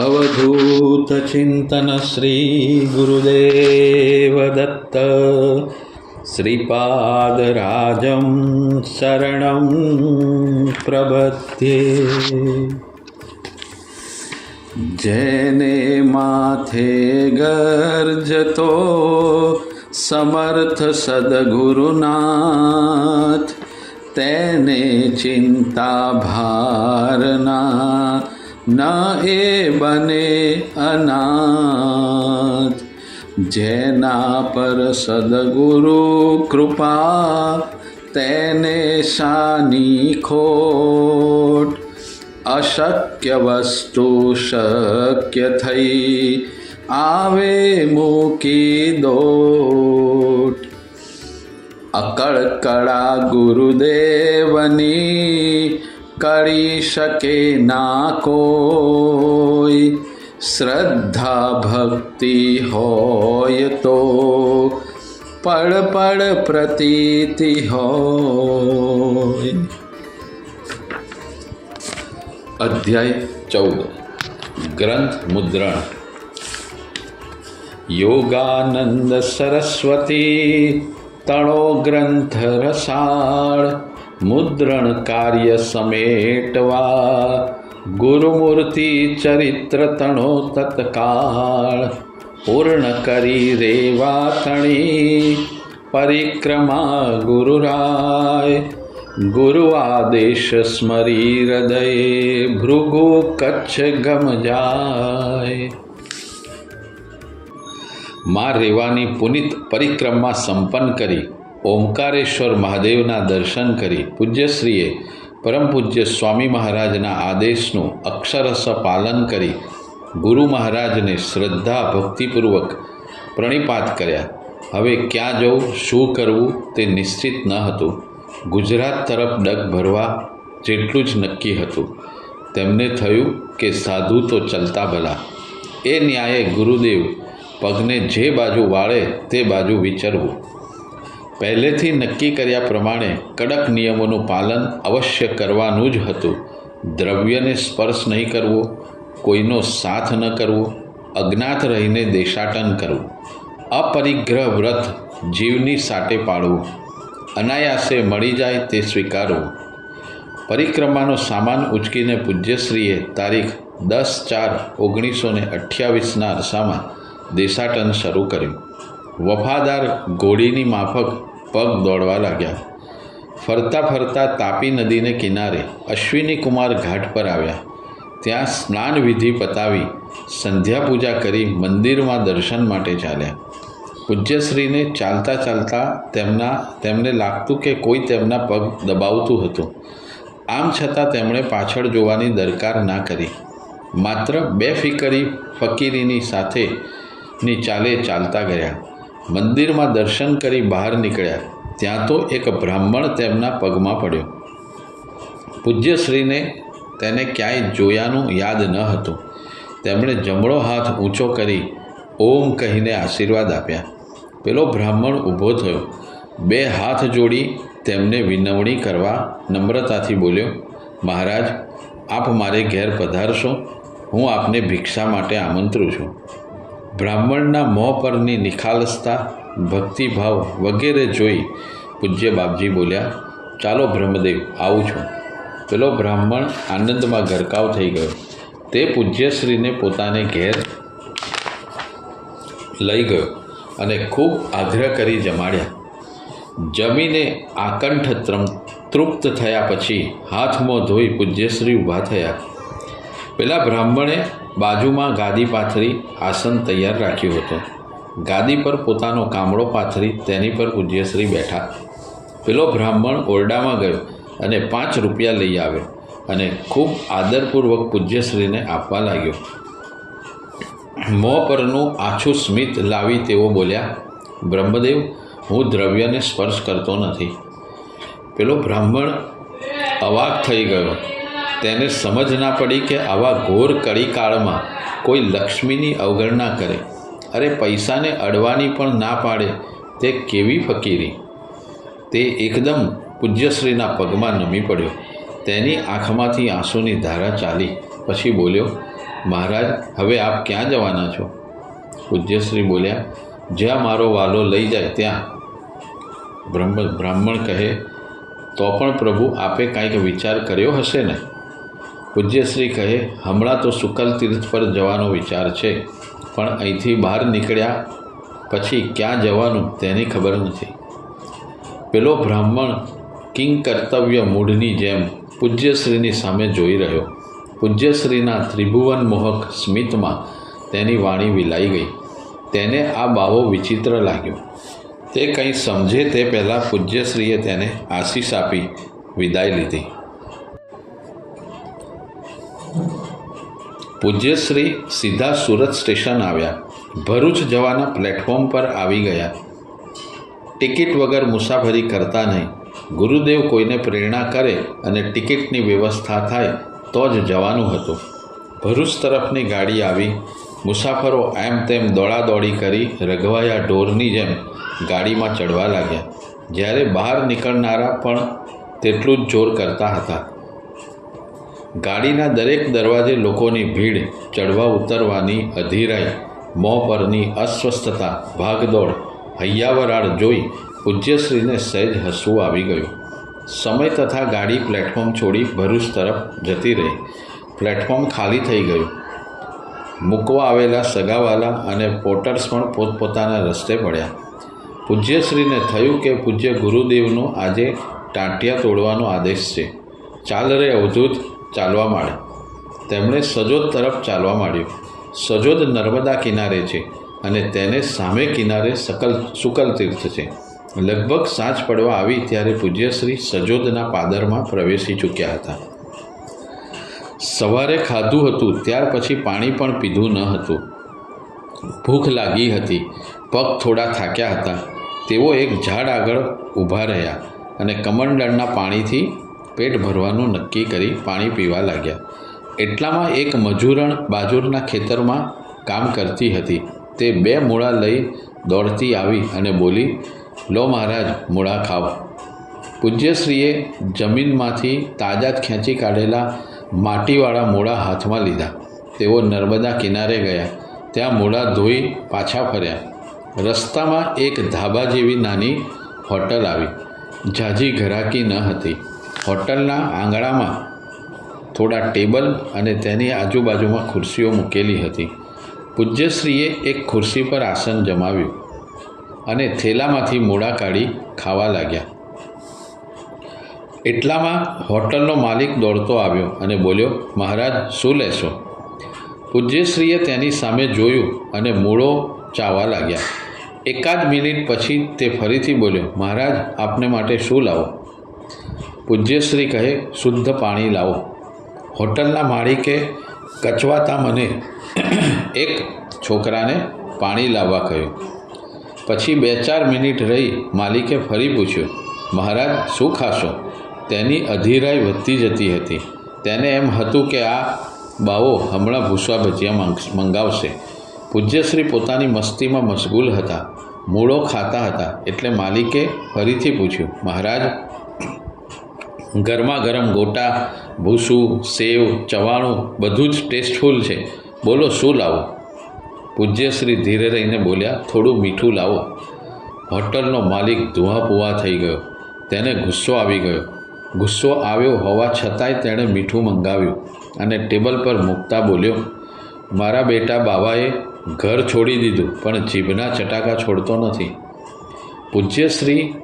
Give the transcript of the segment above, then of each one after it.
अवधूतचिन्तन श्रीगुरुदेवदत्त श्रीपादराजं शरणं प्रबध्ये जेने माथे गर्जतो समर्थ सद्गुरुनाथ तेने चिन्ता भारना ન એ બને અનાથ. જેના પર સદગુરુ કૃપા, તેને શાની ખોટ. અશક્ય વસ્તુ શક્ય થઈ, આવે મૂકી દોટ. અકળકળા ગુરુદેવની કરી શકે ના કોઈ. શ્રદ્ધા ભક્તિ હોય તો પળ પળ પ્રતીતિ હોય. અધ્યાય ચૌદ. ગ્રંથ મુદ્રણ. યોગાનંદ સરસ્વતી તણો ગ્રંથ રસાળ. મુદ્રણ કાર્ય સમેટવા ગુરુમૂર્તિ ચરિત્ર તણો તત્કાળ પૂર્ણ કરી રેવા તણી પરિક્રમા ગુરુરાય ગુરુ આદેશ સ્મરી હૃદય ભૃગુ કચ્છ ગમ જાય માં રેવાની પુનિત પરિક્રમા સંપન્ન કરી ઓમકારેશ્વર મહાદેવના દર્શન કરી પૂજ્યશ્રીએ પરમ પૂજ્ય સ્વામી મહારાજના આદેશનું અક્ષરશ પાલન કરી ગુરુ મહારાજને શ્રદ્ધા ભક્તિપૂર્વક પ્રણિપાત કર્યા. હવે ક્યાં જવું શું કરવું? તે નિશ્ચિત ન હતું. ગુજરાત તરફ ડગ ભરવા જેટલું જ નક્કી હતું. તેમને થયું કે સાધુ તો ચલતા ભલા. એ ન્યાયે ગુરુદેવ પગને જે બાજુ વાળે તે બાજુ વિચરવું. પહેલેથી નક્કી કર્યા પ્રમાણે કડક નિયમોનું પાલન અવશ્ય કરવાનું જ હતું. દ્રવ્યને સ્પર્શ નહીં કરવો, કોઈનો સાથ ન કરવો, અજ્ઞાત રહીને દેશાટન કરવું, અપરિગ્રહ વ્રત જીવની સાટે પાડવું, અનાયાસે મળી જાય તે સ્વીકારવું. પરિક્રમાનો સામાન ઉચકીને પૂજ્યશ્રીએ તારીખ દસ ચાર ઓગણીસો ને અઠ્યાવીસના અરસામાં દેશાટન શરૂ કર્યું. વફાદાર ઘોડીની માફક પગ દોડવા લાગ્યા. ફરતા ફરતા તાપી નદીને કિનારે અશ્વિની કુમાર ઘાટ પર આવ્યા. ત્યાં સ્નાન વિધિ પતાવી સંધ્યા પૂજા કરી મંદિરમાં દર્શન માટે ચાલ્યા. પૂજ્યશ્રીને ચાલતા ચાલતા તેમના, તેમને લાગતું કે કોઈ તેમના પગ દબાવતું હતું. આમ છતાં તેમણે પાછળ જોવાની દરકાર ના કરી. માત્ર બે ફિકરી ફકીરીની સાથે ની ચાલે ચાલતા ગયા. મંદિરમાં દર્શન કરી બહાર નીકળ્યા. ત્યાં તો એક બ્રાહ્મણ તેમના પગમાં પડ્યો. પૂજ્યશ્રીને તેને ક્યાંય જોયાનું યાદ ન હતું. તેમણે જમણો હાથ ઊંચો કરી ઓમ કહીને આશીર્વાદ આપ્યા. પેલો બ્રાહ્મણ ઊભો થયો. બે હાથ જોડી તેમને વિનવણી કરવા નમ્રતાથી બોલ્યો, મહારાજ, આપ મારે ઘેર પધારશો. હું આપને ભિક્ષા માટે આમંત્રું છું. બ્રાહ્મણના મોં પરની નિખાલસતા, ભક્તિભાવ વગેરે જોઈ પૂજ્ય બાપજી બોલ્યા, ચાલો બ્રહ્મદેવ, આવું છું. પેલો બ્રાહ્મણ આનંદમાં ગરકાવ થઈ ગયો. તે પૂજ્યશ્રીને પોતાને ઘેર લઈ ગયો અને ખૂબ આગ્રહ કરી જમાડ્યા. જમીને આકંઠ તૃપ્ત થયા પછી હાથ મોં ધોઈ પૂજ્યશ્રી ઊભા થયા. પેલા બ્રાહ્મણે બાજુમાં ગાદી પાથરી આસન તૈયાર રાખ્યું હતું. ગાદી પર પોતાનો કામળો પાથરી તેની પર પૂજ્યશ્રી બેઠા. પેલો બ્રાહ્મણ ઓરડામાં ગયો અને પાંચ રૂપિયા લઈ આવ્યો અને ખૂબ આદરપૂર્વક પૂજ્યશ્રીને આપવા લાગ્યો. મોં પરનું આછું સ્મિત લાવી તેઓ બોલ્યા, બ્રહ્મદેવ, હું દ્રવ્યને સ્પર્શ કરતો નથી. પેલો બ્રાહ્મણ અવાક થઈ ગયો. તેને સમજ ના પડી કે આવા ઘોર કડીકાળમાં કોઈ લક્ષ્મીની અવગણના કરે. અરે પૈસાને અડવાની પણ ના પાડે તે કેવી ફકીરી? તે એકદમ પૂજ્યશ્રીના પગમાં નમી પડ્યો. તેની આંખમાંથી આંસુની ધારા ચાલી. પછી બોલ્યો, મહારાજ, હવે આપ ક્યાં જવાના છો? પૂજ્યશ્રી બોલ્યા, જ્યાં મારો વાલો લઈ જાય ત્યાં. બ્રહ્મ, બ્રાહ્મણ કહે, તો પણ પ્રભુ આપે કાંઈક વિચાર કર્યો હશે ને? પૂજ્યશ્રી કહે, હમણાં તો શુકલ તીર્થ પર જવાનો વિચાર છે, પણ અહીંથી બહાર નીકળ્યા પછી ક્યાં જવાનું તેની ખબર નથી. પેલો બ્રાહ્મણ કિંગ કર્તવ્ય મૂઢની જેમ પૂજ્યશ્રીની સામે જોઈ રહ્યો. પૂજ્યશ્રીના ત્રિભુવન મોહક સ્મિતમાં તેની વાણી વિલાઈ ગઈ. તેને આ બાવો વિચિત્ર લાગ્યો. તે કંઈ સમજે તે પહેલાં પૂજ્યશ્રીએ તેને આશીષ આપી વિદાય લીધી. પૂજ્યશ્રી સીધા સુરત સ્ટેશન આવ્યા. ભરૂચ જવાના પ્લેટફોર્મ પર આવી ગયા. ટિકિટ વગર મુસાફરી કરતા નહીં. ગુરુદેવ કોઈને પ્રેરણા કરે અને ટિકિટની વ્યવસ્થા થાય તો જ જવાનું હતું. ભરૂચ તરફની ગાડી આવી. મુસાફરો એમ તેમ દોડાદોડી કરી રઘવાયા ઢોરની જેમ ગાડીમાં ચડવા લાગ્યા. જ્યારે બહાર નીકળનારા પણ તેટલું જ જોર કરતા હતા. ગાડીના દરેક દરવાજે લોકોની ભીડ ચડવા ઉતરવાની અધીરાઈ, મોં પરની અસ્વસ્થતા, ભાગદોડ, હૈયાવરાળ જોઈ પૂજ્યશ્રીને સહેજ હસવું આવી ગયું. સમય તથા ગાડી પ્લેટફોર્મ છોડી ભરૂચ તરફ જતી રહી. પ્લેટફોર્મ ખાલી થઈ ગયું. મૂકવા આવેલા સગાવાલા અને પોર્ટર્સ પણ પોતપોતાના રસ્તે પડ્યા. પૂજ્યશ્રીને થયું કે પૂજ્ય ગુરુદેવનો આજે ટાંટિયા તોડવાનો આદેશ છે. ચાલ રે અવધૂત ચાલવા માંડે. તેમણે સજોદ તરફ ચાલવા માંડ્યું. સજોદ નર્મદા કિનારે છે અને તેને સામે કિનારે સકલ, સુકલ તીર્થ છે. લગભગ સાંજ પડવા આવી ત્યારે પૂજ્યશ્રી સજોદના પાદરમાં પ્રવેશી ચૂક્યા હતા. સવારે ખાધું હતું, ત્યાર પછી પાણી પણ પીધું ન હતું. ભૂખ લાગી હતી, પગ થોડા થાક્યા હતા. તેઓ એક ઝાડ આગળ ઊભા રહ્યા અને કમંડળના પાણીથી પેટ ભરવાનું નક્કી કરી પાણી પીવા લાગ્યા. એટલામાં એક મજૂરણ બાજુરના ખેતરમાં કામ કરતી હતી. તે બે મૂળા લઈ દોડતી આવી અને બોલી, લો મહારાજ, મૂળા ખાવ પૂજ્યશ્રીએ જમીનમાંથી તાજા જ ખેંચી કાઢેલા માટીવાળા મૂળા હાથમાં લીધા. તેઓ નર્મદા કિનારે ગયા. ત્યાં મૂળા ધોઈ પાછા ફર્યા. રસ્તામાં એક ધાબા જેવી નાની હોટલ આવી. ઝાઝી ઘરાકી ન હતી. હોટલના આંગણામાં થોડા ટેબલ અને તેની આજુબાજુમાં ખુરશીઓ મૂકેલી હતી. પૂજ્યશ્રીએ એક ખુરશી પર આસન જમાવ્યું અને થેલામાંથી મૂળા કાઢી ખાવા લાગ્યા. એટલામાં હોટલનો માલિક દોડતો આવ્યો અને બોલ્યો, મહારાજ, શું લેશો? પૂજ્યશ્રીએ તેની સામે જોયું અને મૂળો ચાવા લાગ્યા. એકાદ મિનિટ પછી તે ફરીથી બોલ્યો, મહારાજ, આપને માટે શું લાવો? પૂજ્યશ્રી કહે, શુદ્ધ પાણી લાવો. હોટલના માળીકે કચવાતા મને એક છોકરાને પાણી લાવવા કહ્યું. પછી બે ચાર મિનિટ રહી માલિકે ફરી પૂછ્યું, મહારાજ, શું ખાશો? તેની અધીરાઈ વધતી જતી હતી. તેને એમ હતું કે આ બાવો હમણાં ભૂસવા ભજીયા મંગાવશે. પૂજ્યશ્રી પોતાની મસ્તીમાં મશગુલ હતા. મૂળો ખાતા હતા એટલે માલિકે ફરીથી પૂછ્યું, મહારાજ ગરમા ગરમ ગોટા, ભૂસું, સેવ, ચવાણું, બધું જ ટેસ્ટફુલ છે. બોલો, શું લાવો? પૂજ્યશ્રી ધીરે રહીને બોલ્યા, થોડું મીઠું લાવો. હોટલનો માલિક ધુઆપુઆ થઈ ગયો. તેને ગુસ્સો આવી ગયો. ગુસ્સો આવ્યો હોવા છતાંય તેણે મીઠું મંગાવ્યું અને ટેબલ પર મૂકતા બોલ્યો, મારા બેટા બાવાએ ઘર છોડી દીધું, પણ જીભના ચટાકા છોડતો નથી. પૂજ્યશ્રી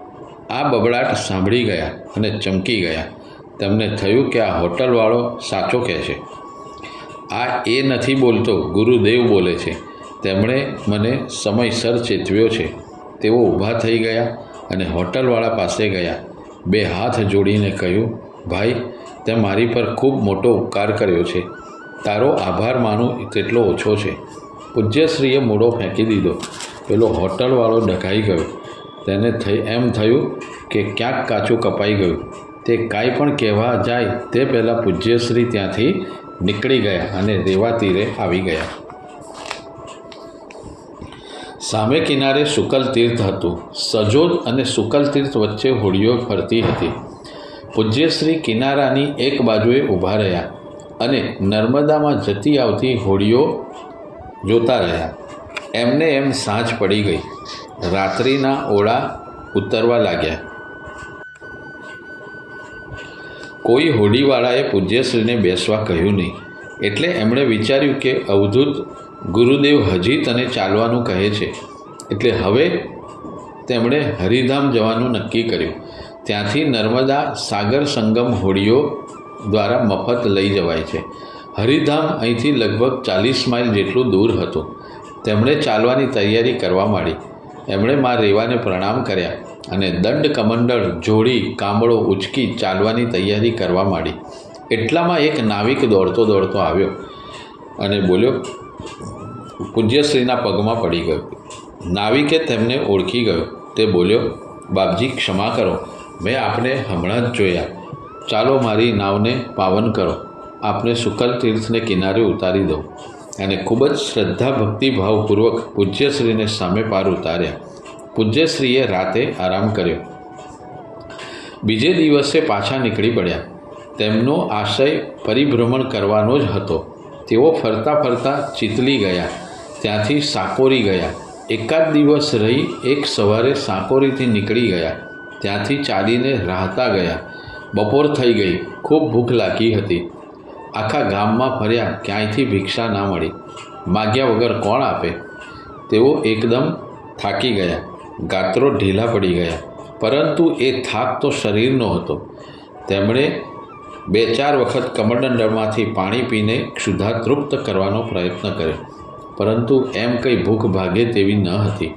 આ બબડાટ સાંભળી ગયા અને ચમકી ગયા. તેમને થયું કે આ હોટલવાળો સાચો કહે છે? આ એ નથી બોલતો, ગુરુદેવ બોલે છે. તેમણે મને સમયસર ચેતવ્યો છે. તેઓ ઊભા થઈ ગયા અને હોટલવાળા પાસે ગયા. બે હાથ જોડીને કહ્યું, ભાઈ તે મારી પર ખૂબ મોટો ઉપકાર કર્યો છે. તારો આભાર માનું તેટલો ઓછો છે. પૂજ્યશ્રીએ મૂળો ફેંકી દીધો. પેલો હોટલવાળો ડઘાઈ ગયો. તેને થઈ, એમ થયું કે ક્યાંક કાચું કપાઈ ગયું. તે કાંઈ પણ કહેવા જાય તે પહેલાં પૂજ્યશ્રી ત્યાંથી નીકળી ગયા અને રેવા તીરે આવી ગયા. સામે કિનારે શુકલ તીર્થ હતું. સજોદ અને શુકલ તીર્થ વચ્ચે હોડીઓ ફરતી હતી. પૂજ્યશ્રી કિનારાની એક બાજુએ ઊભા રહ્યા અને નર્મદામાં જતી આવતી હોડીઓ જોતા રહ્યા. એમને એમ સાંજ પડી ગઈ. રાત્રિના ઓળા ઉતરવા લાગ્યા. કોઈ હોડીવાળાએ પૂજ્યશ્રીને બેસવા કહ્યું નહીં, એટલે એમણે વિચાર્યું કે અવધૂત ગુરુદેવ હજી તને ચાલવાનું કહે છે, એટલે હવે તેમણે હરિધામ જવાનું નક્કી કર્યું. ત્યાંથી નર્મદા સાગર સંગમ હોડીઓ દ્વારા મફત લઈ જવાય છે. હરિધામ અહીંથી લગભગ ચાલીસ માઇલ જેટલું દૂર હતું. તેમણે ચાલવાની તૈયારી કરવા માંડી. એમણે મા રેવાને પ્રણામ કર્યા અને દંડ કમંડળ જોડી કામળો ઉચકી ચાલવાની તૈયારી કરવા માંડી. એટલામાં એક નાવિક દોડતો દોડતો આવ્યો અને બોલ્યો, પૂજ્યશ્રીના પગમાં પડી ગયો. નાવિકે તેમને ઓળખી ગયો. તે બોલ્યો, બાપજી, ક્ષમા કરો. મેં આપને હમણાં જ જોયા. ચાલો મારી નાવને પાવન કરો. આપને શુકલ તીર્થને કિનારે ઉતારી દઉં. અને ખૂબ જ શ્રદ્ધા ભક્તિભાવપૂર્વક પૂજ્યશ્રીને સામે પાર ઉતાર્યા. પૂજ્યશ્રીએ રાતે આરામ કર્યો. બીજે દિવસે પાછા નીકળી પડ્યા. તેમનો આશય પરિભ્રમણ કરવાનો જ હતો. તેઓ ફરતા ફરતા ચીતલી ગયા. ત્યાંથી સાકોરી ગયા. એકાદ દિવસ રહી એક સવારે સાકોરીથી નીકળી ગયા. ત્યાંથી ચાલીને રાહતા ગયા. બપોર થઈ ગઈ. ખૂબ ભૂખ લાગી હતી. આખા ગામમાં ફર્યા, ક્યાંયથી ભિક્ષા ના મળી? માગ્યા વગર કોણ આપે? તેઓ એકદમ થાકી ગયા. ગાત્રો ઢીલા પડી ગયા. પરંતુ એ થાક તો શરીરનો હતો. તેમણે બે ચાર વખત કમંડળમાંથી પાણી પીને ક્ષુધા તૃપ્ત કરવાનો પ્રયત્ન કર્યો. પરંતુ એમ કંઈ ભૂખ ભાગે તેવી ન હતી.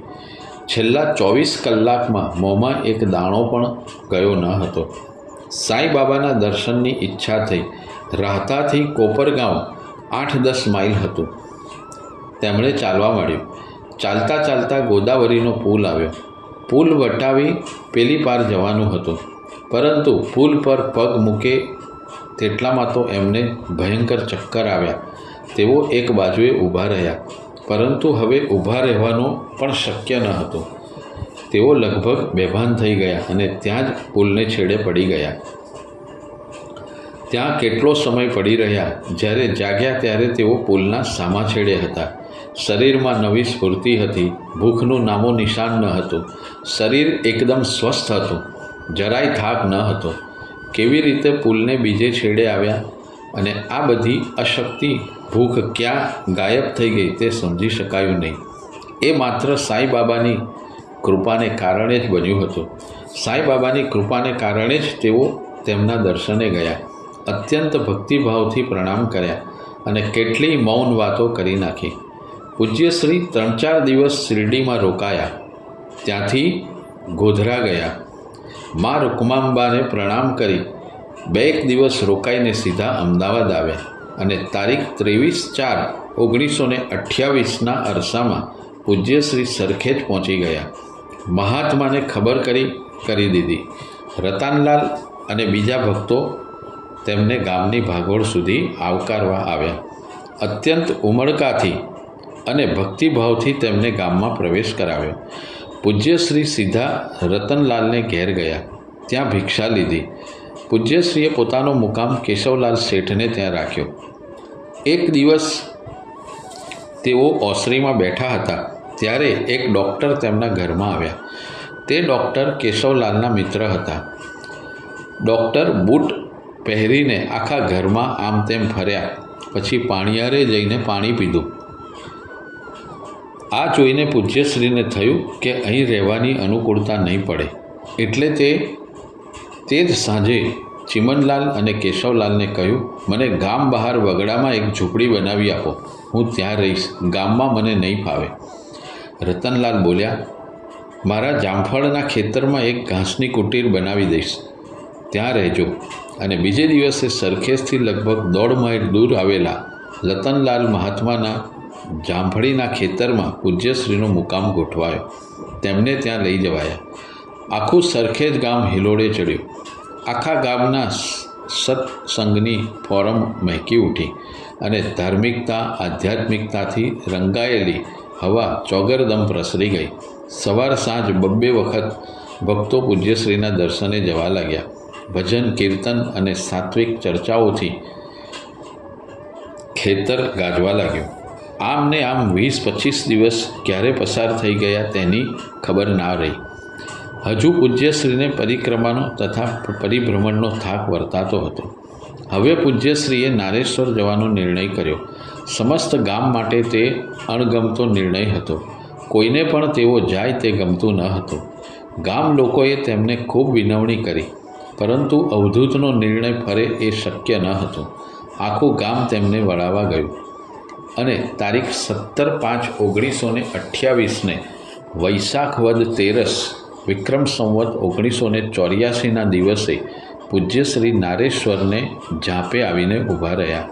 છેલ્લા ચોવીસ કલાકમાં મોંમાં એક દાણો પણ ગયો ન હતો. સાંઈ બાબાના દર્શનની ઈચ્છા થઈ. રાહતાથી કોપરગાંવ આઠ દસ માઇલ હતું. તેમણે ચાલવા માંડ્યું. ચાલતા ચાલતા ગોદાવરીનો પુલ આવ્યો. પુલ વટાવી પેલી પાર જવાનું હતું. પરંતુ પુલ પર પગ મૂકે તેટલામાં તો એમને ભયંકર ચક્કર આવ્યા. તેઓ એક બાજુએ ઊભા રહ્યા. પરંતુ હવે ઊભા રહેવાનું પણ શક્ય ન હતું. તેઓ લગભગ બેભાન થઈ ગયા અને ત્યાં જ પુલને છેડે પડી ગયા. ત્યાં કેટલો સમય પડી રહ્યા? જ્યારે જાગ્યા ત્યારે તેઓ પુલના સામા છેડે હતા. શરીરમાં નવી સ્ફૂર્તિ હતી. ભૂખનું નામો નિશાન ન હતું. શરીર એકદમ સ્વસ્થ હતું. જરાય થાક ન હતો. કેવી રીતે પુલને બીજે છેડે આવ્યા? અને આ બધી અશક્તિ ભૂખ ક્યાં ગાયબ થઈ ગઈ તે સમજી શકાયું નહીં. એ માત્ર સાંઈ બાબાની કૃપાને કારણે જ બન્યું હતું. સાંઈ બાબાની કૃપાને કારણે જ તેઓ તેમના દર્શને ગયા. અત્યંત ભક્તિભાવથી પ્રણામ કર્યા અને કેટલી મૌન વાતો કરી નાખી. પૂજ્યશ્રી ત્રણ ચાર દિવસ શિરડીમાં રોકાયા. ત્યાંથી ગોધરા ગયા. મા રૂકમાંબાને પ્રણામ કરી. બે એક દિવસ રોકાઈને સીધા અમદાવાદ આવ્યા અને તારીખ ત્રેવીસ ચાર ઓગણીસો ને અઠ્યાવીસના અરસામાં પૂજ્યશ્રી સરખેજ પહોંચી ગયા. મહાત્માને ખબર કરી કરી દીધી. રતનલાલ અને બીજા ભક્તો તેમને ગામની ભાગોળ સુધી આવકારવા આવ્યા. અત્યંત ઉમળકાથી અને ભક્તિભાવથી તેમને ગામમાં પ્રવેશ કરાવ્યો. પૂજ્યશ્રી સીધા રતનલાલને ઘેર ગયા. ત્યાં ભિક્ષા લીધી. પૂજ્યશ્રીએ પોતાનો મુકામ કેશવલાલ શેઠને ત્યાં રાખ્યો. એક દિવસ તેઓ ઓસરીમાં બેઠા હતા. ત્યારે એક ડૉક્ટર તેમના ઘરમાં આવ્યા. તે ડૉક્ટર કેશવલાલના મિત્ર હતા. ડૉક્ટર બૂટ પહેરીને આખા ઘરમાં આમ તેમ ફર્યા. પછી પાણીયારે જઈને પાણી પીધું. આ જોઈને પૂજ્યશ્રીને થયું કે અહીં રહેવાની અનુકૂળતા નહીં પડે. એટલે તે તે જ સાંજે ચિમનલાલ અને કેશવલાલને કહ્યું, મને ગામ બહાર વગડામાં એક ઝૂંપડી બનાવી આપો. હું ત્યાં રહીશ. ગામમાં મને નહીં ફાવે. રતનલાલ બોલ્યા, મારા જામફળના ખેતરમાં એક ઘાસની કુટીર બનાવી દઈશ. ત્યાં રહેજો. અને બીજે દિવસે સરખેજથી લગભગ દોઢ માઇલ દૂર આવેલા લતનલાલ મહાત્માના જામફળીના ખેતરમાં પૂજ્યશ્રીનો મુકામ ગોઠવાયો. તેમને ત્યાં લઈ જવાયા. આખું સરખેજ ગામ હિલોડે ચડ્યું. આખા ગામના સત્સંગની ફોરમ મહેકી ઉઠી અને ધાર્મિકતા, આધ્યાત્મિકતાથી રંગાયેલી હવા ચોગરદમ પ્રસરી ગઈ. સવાર સાંજ બબ્બે વખત ભક્તો પૂજ્યશ્રીના દર્શને જવા લાગ્યા. ભજન, કીર્તન અને સાત્વિક ચર્ચાઓથી ખેતર ગાજવા લાગ્યું. આમ ને આમ વીસ પચીસ દિવસ ક્યારે પસાર થઈ ગયા તેની ખબર ના રહી. હજુ પૂજ્યશ્રીને પરિક્રમાનો તથા પરિભ્રમણનો થાક વર્તાતો હતો. હવે પૂજ્યશ્રીએ નારેશ્વર જવાનો નિર્ણય કર્યો. સમસ્ત ગામ માટે તે અણગમતો નિર્ણય હતો. કોઈને પણ તેઓ જાય તે ગમતું ન હતું. ગામ લોકોએ તેમને ખૂબ વિનવણી કરી. પરંતુ અવધૂતનો નિર્ણય ફરે એ શક્ય ન હતું. આખું ગામ તેમને વળાવવા ગયું. અને તારીખ સત્તર પાંચ ઓગણીસો ને અઠ્યાવીસને વૈશાખ વદ તેરસ વિક્રમ સંવત ઓગણીસો ને ચોર્યાસીના દિવસે પૂજ્ય શ્રી નારેશ્વરને ઝાંપે આવીને ઊભા રહ્યા.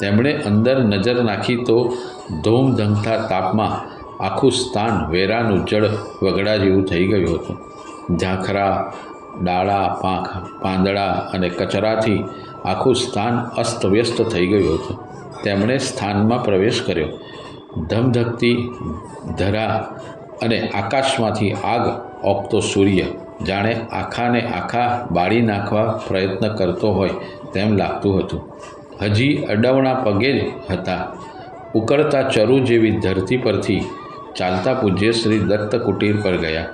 તેમણે અંદર નજર નાખી તો ધૂમધમતા તાપમાં આખું સ્થાન વેરાનું જળ વગડા જેવું થઈ ગયું હતું. ઝાંખરા ડાળા, પાંખ, પાંદડા અને કચરાથી આખું સ્થાન અસ્તવ્યસ્ત થઈ ગયું હતું. તેમણે સ્થાનમાં પ્રવેશ કર્યો. ધમધકતી ધરા અને આકાશમાંથી આગ ઓપતો સૂર્ય. જાણે આખાને આખા બાળી નાખવા પ્રયત્ન કરતો હોય તેમ લાગતું હતું. હજી અડવણા પગે જ હતા. ઉકળતા ચરુ જેવી ધરતી પરથી ચાલતા પૂજ્ય શ્રી દત્ત કુટીર પર ગયા.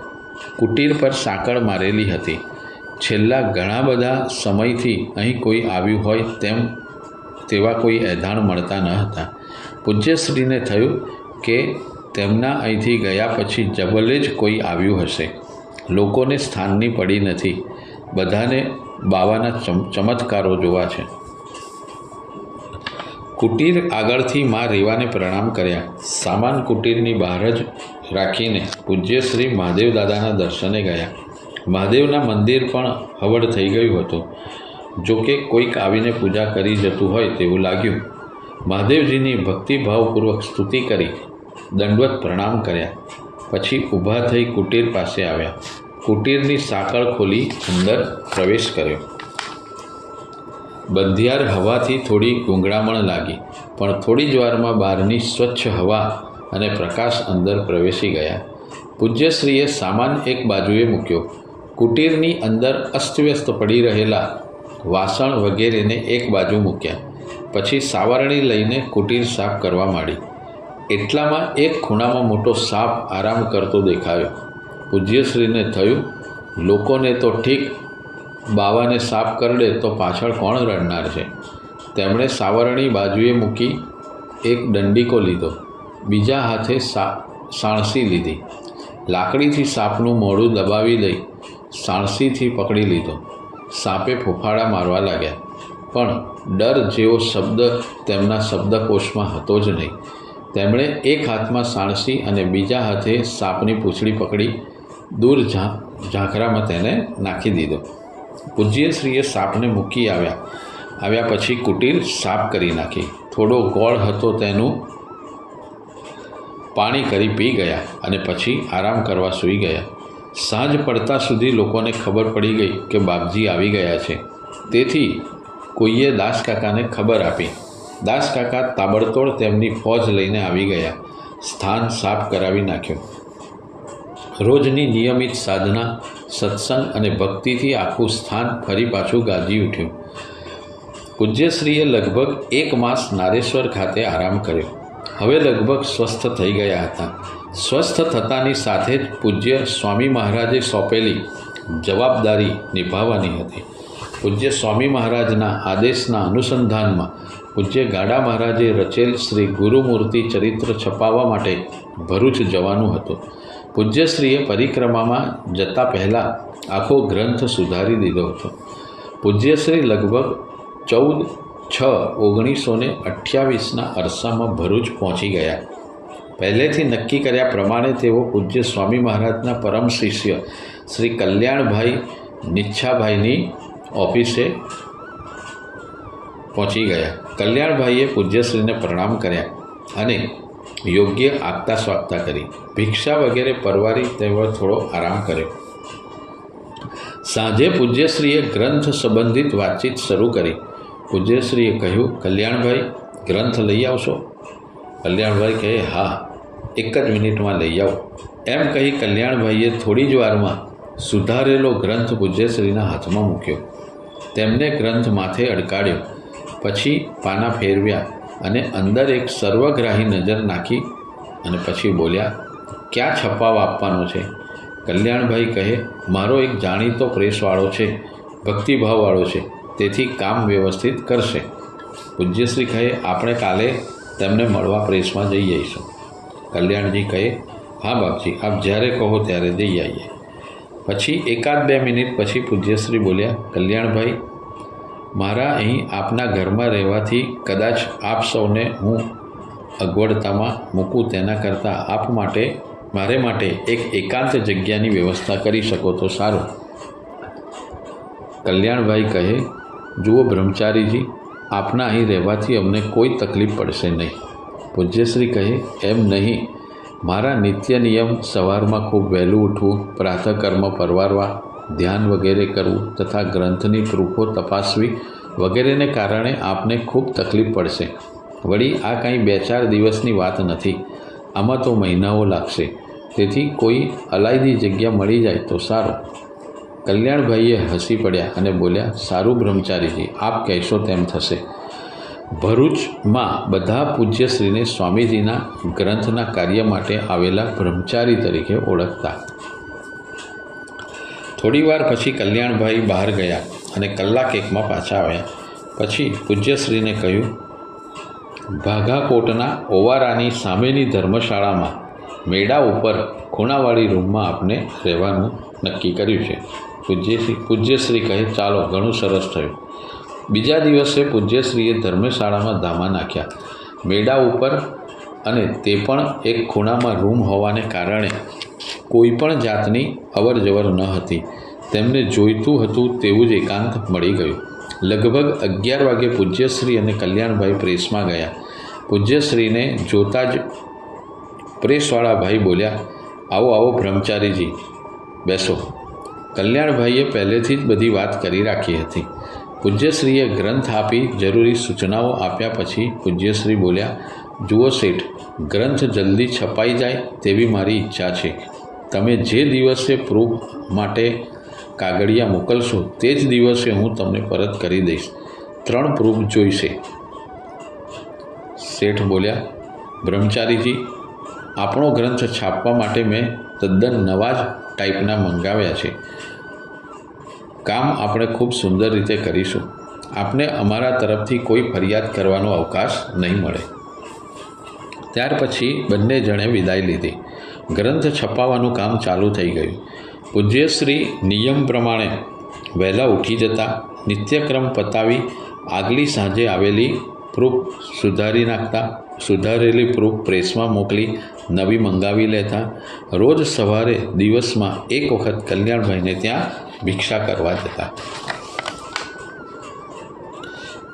કુટીર પર સાંકળ મારેલી હતી. છેલ્લા ઘણા બધા સમયથી અહીં કોઈ આવ્યું હોય તેમ તેવા કોઈ એધાણ મળતા ન હતા. પૂજ્યશ્રીને થયું કે તેમના અહીંથી ગયા પછી જબલે જ કોઈ આવ્યું હશે. લોકોને સ્થાનની પડી નથી. બધાને બાવાના ચમ, ચમત્કારો જોવા છે. કુટીર આગળથી મા રેવાને પ્રણામ કર્યા. સામાન કુટીરની બહાર જ રાખીને પૂજ્યશ્રી મહાદેવ દાદાના દર્શને ગયા. મહાદેવના મંદિર પણ હવડ થઈ ગયું હતું. જોકે કોઈક આવીને પૂજા કરી જતું હોય તેવું લાગ્યું. મહાદેવજીની ભક્તિભાવપૂર્વક સ્તુતિ કરી, દંડવત પ્રણામ કર્યા. પછી ઊભા થઈ કુટીર પાસે આવ્યા. કુટીરની સાંકળ ખોલી અંદર પ્રવેશ કર્યો. બંધિયાર હવાથી થોડી ગૂંગળામણ લાગી, પણ થોડી જ વારમાં બહારની સ્વચ્છ હવા અને પ્રકાશ અંદર પ્રવેશી ગયા. પૂજ્યશ્રીએ સામાન એક બાજુએ મૂક્યો. કુટીરની અંદર અસ્તવ્યસ્ત પડી રહેલા વાસણ વગેરેને એક બાજુ મૂક્યા. પછી સાવરણી લઈને કુટીર સાફ કરવા માંડી. એટલામાં એક ખૂણામાં મોટો સાપ આરામ કરતો દેખાયો. પૂજ્યશ્રીને થયું, લોકોને તો ઠીક, બાવાને સાફ કરડે તો પાછળ કોણ રડનાર છે? તેમણે સાવરણી બાજુએ મૂકી એક દંડીકો લીધો. બીજા હાથે સા, સાણસી લીધી. લાકડીથી સાપનું મોઢું દબાવી લઈ સાણસીથી પકડી લીધો. સાપે ફૂફાડા મારવા લાગ્યા. પણ ડર જેવો શબ્દ તેમના શબ્દકોશમાં હતો જ નહીં. તેમણે એક હાથમાં સાણસી અને બીજા હાથે સાપની પૂંછડી પકડી, દૂર ઝાંખરામાં તેને નાખી દીધો. પૂજ્યશ્રીએ સાપને મૂકી આવ્યા. આવ્યા પછી કુટીર સાફ કરી નાખી. થોડો ગોળ હતો તેનું. પાણી કરી પી ગયા અને પછી આરામ કરવા સૂઈ ગયા. સાંજ પડતા સુધી લોકોને ખબર પડી ગઈ કે બાપજી આવી ગયા છે. તેથી કોઈએ દાસકાકાને ખબર આપી. દાસકાકા તાબડતોડ તેમની ફોજ લઈને આવી ગયા. સ્થાન સાફ કરાવી નાખ્યું. રોજની નિયમિત સાધના, સત્સંગ અને ભક્તિથી આખું સ્થાન ફરી પાછું ગાજી ઉઠ્યું. પૂજ્યશ્રીએ લગભગ એક માસ નારેશ્વર ખાતે આરામ કર્યો. હવે લગભગ સ્વસ્થ થઈ ગયા હતા. સ્વસ્થ થતાની સાથે જ પૂજ્ય સ્વામી મહારાજે સોંપેલી જવાબદારી નિભાવવાની હતી. પૂજ્ય સ્વામી મહારાજના આદેશના અનુસંધાનમાં પૂજ્ય ગાડા મહારાજે રચેલ શ્રી ગુરુમૂર્તિ ચરિત્ર છપાવવા માટે ભરૂચ જવાનું હતું. પૂજ્યશ્રીએ પરિક્રમામાં જતા પહેલાં આખો ગ્રંથ સુધારી દીધો હતો. પૂજ્યશ્રી લગભગ ચૌદ છ ઓગણીસો ને અઠ્યાવીસના અરસામાં ભરૂચ પહોંચી ગયા. પહેલેથી નક્કી કર્યા પ્રમાણે તેઓ પૂજ્ય સ્વામી મહારાજના પરમ શિષ્ય શ્રી કલ્યાણભાઈ નિચ્છાભાઈની ઓફિસે પહોંચી ગયા. કલ્યાણભાઈએ પૂજ્યશ્રીને પ્રણામ કર્યા અને યોગ્ય આગતા સ્વાગતા કરી. ભિક્ષા વગેરે પરવારી તેઓ થોડો આરામ કર્યો. સાંજે પૂજ્યશ્રીએ ગ્રંથ સંબંધિત વાતચીત શરૂ કરી. પૂજ્યશ્રીએ કહ્યું, કલ્યાણભાઈ, ગ્રંથ લઈ આવશો? કલ્યાણભાઈ કહે, હા. એક જ મિનિટમાં લઈ આવો. એમ કહી કલ્યાણભાઈએ થોડી જ વારમાં સુધારેલો ગ્રંથ પૂજ્યશ્રીના હાથમાં મૂક્યો. તેમને ગ્રંથ માથે અડકાડ્યો. પછી પાના ફેરવ્યા અને અંદર એક સર્વગ્રાહી નજર નાખી અને પછી બોલ્યા, ક્યાં છપાવ આપવાનો છે? કલ્યાણભાઈ કહે, મારો એક જાણીતો પ્રેસવાળો છે, ભક્તિભાવવાળો છે, તેથી કામ વ્યવસ્થિત કરશે. પૂજ્યશ્રી કહે, આપણે કાલે તેમને મળવા પ્રેસમાં જઈ આવીશું. કલ્યાણજી કહે, હા બાપજી, આપ જ્યારે કહો ત્યારે જઈ આવીએ. પછી એકાદ બે મિનિટ પછી પૂજ્યશ્રી બોલ્યા, કલ્યાણભાઈ, મારા અહીં આપના ઘરમાં રહેવાથી કદાચ આપ સૌને હું અગવડતામાં મૂકું તેના કરતાં આપ માટે, મારે માટે એક એકાંત જગ્યાની વ્યવસ્થા કરી શકો તો સારું. કલ્યાણભાઈ કહે, જુઓ બ્રહ્મચારીજી, આપના અહીં રહેવાથી અમને કોઈ તકલીફ પડશે નહીં. પૂજ્યશ્રી કહે, એમ નહીં, મારા નિત્ય નિયમ સવારમાં ખૂબ વહેલું ઉઠવું પ્રાતઃકર્મ પરવારવા, ધ્યાન વગેરે કરવું તથા ગ્રંથની પ્રૂફો તપાસવી વગેરેને કારણે આપને ખૂબ તકલીફ પડશે. વળી આ કાંઈ બે ચાર દિવસની વાત નથી. આમાં તો મહિનાઓ લાગશે. તેથી કોઈ અલાયદી જગ્યા મળી જાય તો સારું. કલ્યાણભાઈએ હસી પડ્યા અને બોલ્યા, સારું બ્રહ્મચારીજી, આપ કહેશો તેમ થશે. ભરૂચમાં બધા પૂજ્યશ્રીને સ્વામીજીના ગ્રંથના કાર્ય માટે આવેલા બ્રહ્મચારી તરીકે ઓળખતા. થોડીવાર પછી કલ્યાણભાઈ બહાર ગયા અને કલાક એકમાં પાછા આવ્યા. પછી પૂજ્યશ્રીને કહ્યું, ભાગાકોટના ઓવારાની સામેની ધર્મશાળામાં મેળા ઉપર ખૂણાવાળી રૂમમાં આપને રહેવાનું નક્કી કર્યું છે. પૂજ્યશ્રી પૂજ્યશ્રી કહે, ચાલો, ઘણું સરસ થયું. બીજા દિવસે પૂજ્યશ્રીએ ધર્મશાળામાં ધામા નાખ્યા. મેડા ઉપર અને તે પણ એક ખૂણામાં રૂમ હોવાને કારણે કોઈ પણ જાતની અવર જવર ન હતી. તેમને જોઈતું હતું તેવું જ એકાંત મળી ગયું. લગભગ અગિયાર વાગે પૂજ્યશ્રી અને કલ્યાણભાઈ પ્રેસમાં ગયા. પૂજ્યશ્રીને જોતા જ પ્રેસવાળા ભાઈ બોલ્યા, આવો આવો બ્રહ્મચારીજી, બેસો. કલ્યાણભાઈએ પહેલેથી જ બધી વાત કરી રાખી હતી. પૂજ્યશ્રીએ ગ્રંથ આપી જરૂરી સૂચનાઓ આપ્યા પછી પૂજ્યશ્રી બોલ્યા, જુઓ શેઠ, ગ્રંથ જલ્દી છપાઈ જાય તેવી મારી ઈચ્છા છે. તમે જે દિવસે પ્રૂફ માટે કાગળિયા મોકલશો તે જ દિવસે હું તમને પરત કરી દઈશ. ત્રણ પ્રૂફ જોઈશે. શેઠ બોલ્યા, બ્રહ્મચારીજી, આપણો ગ્રંથ છાપવા માટે મેં તદ્દન નવા જ ટાઈપના મંગાવ્યા છે. કામ આપણે ખૂબ સુંદર રીતે કરીશું. આપને અમારા તરફથી કોઈ ફરિયાદ કરવાનો અવકાશ નહીં મળે. ત્યાર પછી બંને જણે વિદાય લીધી. ગ્રંથ છપાવવાનું કામ ચાલુ થઈ ગયું. પૂજ્યશ્રી નિયમ પ્રમાણે વહેલા ઉઠી જતા નિત્યક્રમ પતાવી આગલી સાંજે આવેલી પ્રૂફ સુધારી નાખતા, સુધારેલી પ્રૂફ પ્રેસમાં મોકલી નવી મંગાવી લેતા. રોજ સવારે દિવસમાં એક વખત કલ્યાણભાઈને ત્યાં ભિક્ષા કરવા જતા.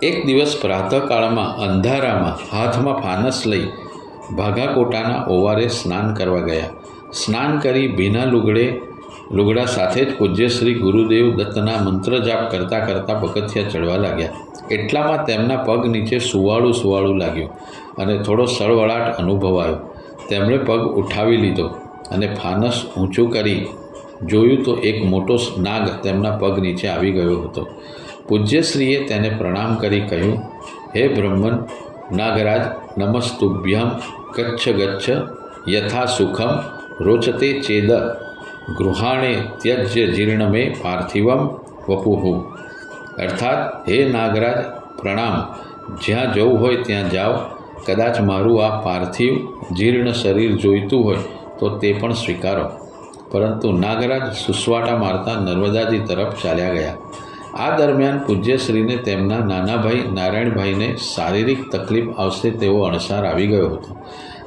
એક દિવસ પ્રાતઃકાળમાં અંધારામાં હાથમાં ફાનસ લઈ ભાગાકોટાના ઓવારે સ્નાન કરવા ગયા. સ્નાન કરી ભીના લુગડે, લુગડા સાથે જ પૂજ્ય શ્રી ગુરુદેવ દત્તના મંત્ર જાપ કરતાં કરતાં પગથિયા ચડવા લાગ્યા. એટલામાં તેમના પગ નીચે સુવાળું સુવાળું લાગ્યું અને થોડો સળવળાટ અનુભવાયો. તેમણે પગ ઉઠાવી લીધો અને ફાનસ ઊંચું કરી જોયું તો એક મોટો નાગ તેમના પગ નીચે આવી ગયો હતો. પૂજ્યશ્રીએ તેને પ્રણામ કરી કહ્યું, હે બ્રહ્મન, નાગરાજ નમસ્તુભ્યમ ગચ્છ ગચ્છ યથા સુખમ રોચતે ચેદ ગૃહાણે ત્યજ્ય જીર્ણમે પાર્થિવમ વપુહુ. અર્થાત, હે નાગરાજ, પ્રણામ. જ્યાં જવું હોય ત્યાં જાઓ. કદાચ મારું આ પાર્થિવ જીર્ણ શરીર જોઈતું હોય તો તે પણ સ્વીકારો. પરંતુ નાગરાજ સુસવાટા મારતા નર્મદાજી તરફ ચાલ્યા ગયા. આ દરમિયાન પૂજ્યશ્રીને તેમના નાના ભાઈ નારાયણભાઈને શારીરિક તકલીફ આવશે તેવો અણસાર આવી ગયો હતો.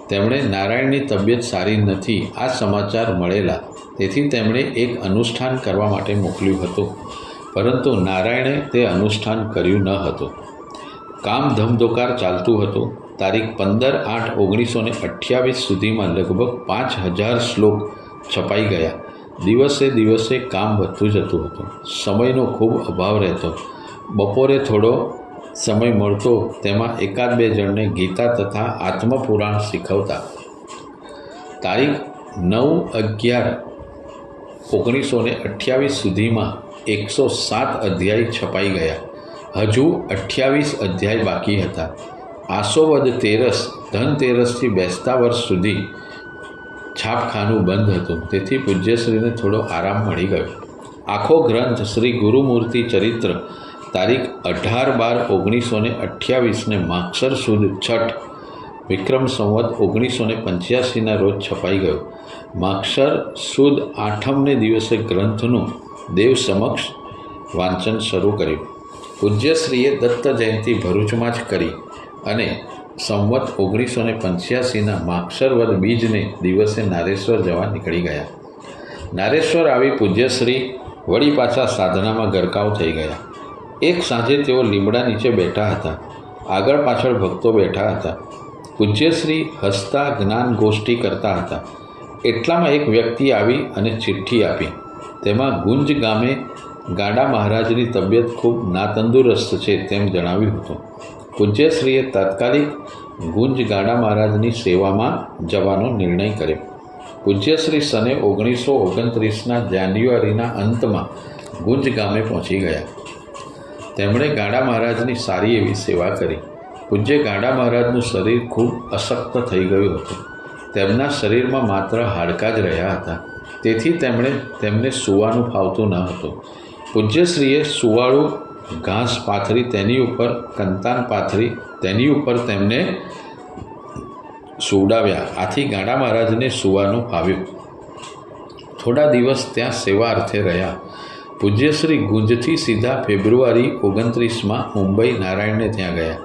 તેમણે નારાયણની તબિયત સારી નથી, આ સમાચાર મળેલા. તેથી તેમણે એક અનુષ્ઠાન કરવા માટે મોકલ્યું હતું. પરંતુ નારાયણે તે અનુષ્ઠાન કર્યું ન હતું. કામ ધમધોકાર ચાલતું હતું. તારીખ પંદર આઠ ઓગણીસો ને અઠ્યાવીસ સુધીમાં લગભગ પાંચ હજાર શ્લોક છપાઈ ગયા. દિવસે દિવસે કામ વધતું જતું હતું. સમયનો ખૂબ અભાવ રહેતો. બપોરે થોડો સમય મળતો તેમાં એકાદ બે જણને ગીતા તથા આત્મપુરાણ શીખવતા. તારીખ નવ અગિયાર ઓગણીસો ને અઠ્યાવીસ સુધીમાં એકસો સાત અધ્યાય છપાઈ ગયા. હજુ અઠ્યાવીસ અધ્યાય બાકી હતા. આસોવદ તેરસ ધનતેરસથી બેસતા વર્ષ સુધી છાપખાનું બંધ હતું. તેથી પૂજ્યશ્રીને થોડો આરામ મળી ગયો. આખો ગ્રંથ શ્રી ગુરુમૂર્તિ ચરિત્ર, તારીખ અઢાર બાર ઓગણીસો ને અઠ્યાવીસને માક્ષર સુદ છઠ, વિક્રમ સંવત ઓગણીસો ને પંચ્યાસીના રોજ છપાઈ ગયો. માક્ષર સુદ આઠમને દિવસે ગ્રંથનું દેવ સમક્ષ વાંચન શરૂ કર્યું. પૂજ્યશ્રીએ દત્ત જયંતિ ભરૂચમાં જ કરી અને સંવત ઓગણીસો ને પંચ્યાસીના માક્ષરવદ બીજને દિવસે નારેશ્વર જવા નીકળી ગયા. નારેશ્વર આવી પૂજ્યશ્રી વળી પાછા સાધનામાં ગરકાવ થઈ ગયા. એક સાંજે તેઓ લીમડા નીચે બેઠા હતા. આગળ પાછળ ભક્તો બેઠા હતા. પૂજ્યશ્રી હસતા જ્ઞાન ગોષ્ઠી કરતા હતા. એટલામાં એક વ્યક્તિ આવી અને ચિઠ્ઠી આપી. તેમાં ગુંજ ગામે ગાડા મહારાજની તબિયત ખૂબ નાતંદુરસ્ત છે તેમ જણાવ્યું હતું. પૂજ્યશ્રીએ તાત્કાલિક ગુંજ ગાડા મહારાજની સેવામાં જવાનો નિર્ણય કર્યો. પૂજ્યશ્રી સને ઓગણીસો ઓગણત્રીસના જાન્યુઆરીના અંતમાં ગુંજ ગામે પહોંચી ગયા. તેમણે ગાડા મહારાજની સારી એવી સેવા કરી. પૂજ્ય ગાડા મહારાજનું શરીર ખૂબ અશક્ત થઈ ગયું હતું. તેમના શરીરમાં માત્ર હાડકાં જ રહ્યા હતા. તેથી તેમણે તેમને સૂવાનું ફાવતું ન હતું. પૂજ્યશ્રીએ સુવાળું ઘાસ પાથરી તેની ઉપર, કંતાન પાથરી તેની ઉપર તેમને સુવડાવ્યા. આથી ગાડા મહારાજને સુવાનું ફાવ્યું. થોડા દિવસ ત્યાં સેવા અર્થે રહ્યા. પૂજ્યશ્રી ગુંજથી સીધા ફેબ્રુઆરી ઓગણત્રીસમાં મુંબઈ નારાયણને ત્યાં ગયા.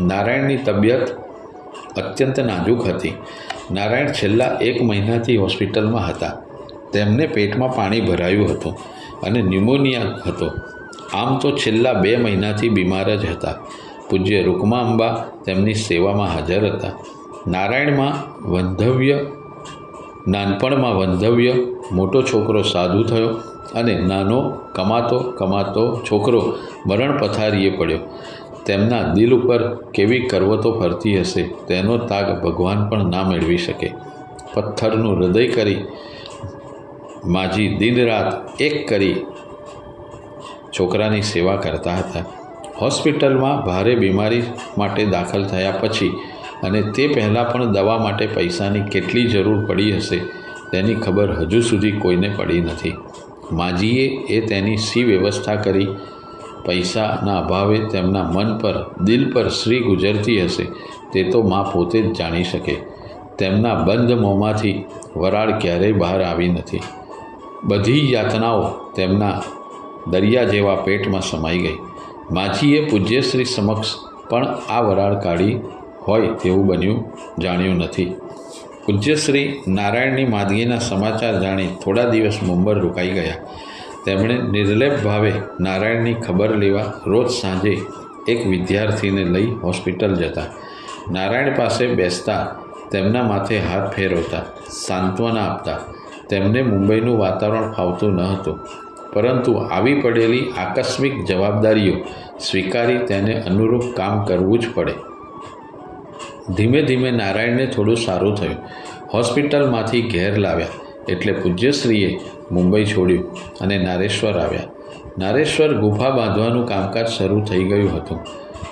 નારાયણની તબિયત અત્યંત નાજુક હતી. નારાયણ છેલ્લા એક મહિનાથી હોસ્પિટલમાં હતા. તેમને પેટમાં પાણી ભરાયું હતું અને ન્યુમોનિયા હતો. આમ તો છેલ્લા બે મહિનાથી બીમાર જ હતા. પૂજ્ય રૂકમા અંબા તેમની સેવામાં હાજર હતા. નારાયણમાં વંધવ્ય, નાનપણમાં વંધવ્ય, મોટો છોકરો સાધુ થયો અને નાનો કમાતો કમાતો છોકરો મરણ પથારીએ પડ્યો. તેમના દિલ ઉપર કેવી કરવતો ફરતી હશે, તેનો તાગ ભગવાન પણ ના મેળવી શકે. પથ્થરનું હૃદય કરી, માજી દિન રાત એક કરી છોકરાની સેવા કરતા હતા. હોસ્પિટલમાં ભારે બીમારી માટે દાખલ થયા પછી અને તે પહેલાં પણ દવા માટે પૈસાની કેટલી જરૂર પડી હશે તેની ખબર હજુ સુધી કોઈને પડી નથી. માજીએ એ તેની સી વ્યવસ્થા કરી. પૈસાના અભાવે તેમના મન પર, દિલ પર શ્રી ગુજરતી હશે તે તો મા પોતે જ જાણી શકે. તેમના બંધ મોંમાંથી વરાળ ક્યારેય બહાર આવી નથી. બધી યાતનાઓ તેમના દરિયા જેવા પેટમાં સમાઈ ગઈ. માછીએ પૂજ્યશ્રી સમક્ષ પણ આ વરાળ કાઢી હોય તેવું બન્યું જાણ્યું નથી. પૂજ્યશ્રી નારાયણની માદગીના સમાચાર જાણી થોડા દિવસ મુંબઈ રોકાઈ ગયા. તેમણે નિર્લેપ ભાવે નારાયણની ખબર લેવા રોજ સાંજે એક વિદ્યાર્થીને લઈ હોસ્પિટલ જતા. નારાયણ પાસે બેસતા તેમના માથે હાથ ફેરવતા સાંત્વના આપતા. તેમને મુંબઈનું વાતાવરણ ફાવતું ન હતું. પરંતુ આવી પડેલી આકસ્મિક જવાબદારીઓ સ્વીકારી તેને અનુરૂપ કામ કરવું જ પડે. ધીમે ધીમે નારાયણને થોડું સારું થયું. હોસ્પિટલમાંથી ઘેર લાવ્યા એટલે પૂજ્યશ્રીએ મુંબઈ છોડ્યું અને નારેશ્વર આવ્યા. નારેશ્વર ગુફા બાંધવાનું કામકાજ શરૂ થઈ ગયું હતું.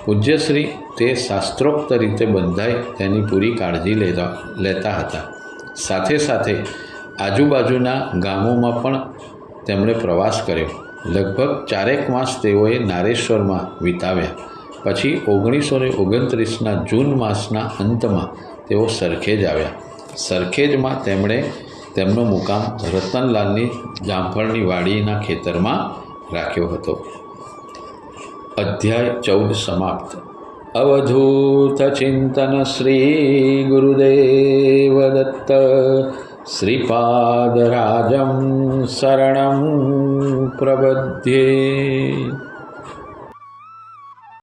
પૂજ્યશ્રી તે શાસ્ત્રોક્ત રીતે બંધાય તેની પૂરી કાળજી લેતા લેતા હતા. સાથે સાથે આજુબાજુના ગામોમાં પણ તેમણે પ્રવાસ કર્યો. લગભગ ચારેક માસ તેઓએ નારેશ્વરમાં વિતાવ્યા. પછી ઓગણીસો ને ઓગણત્રીસના જૂન માસના અંતમાં તેઓ સરખેજ આવ્યા. સરખેજમાં તેમણે તેમનો મુકામ રતનલાલની જામફળની વાડીના ખેતરમાં રાખ્યો હતો. અધ્યાય ચૌદ સમાપ્ત. અવધૂત ચિંતન શ્રી ગુરુદેવ દત્ત श्रीपादराजं शरणं प्रबध्ये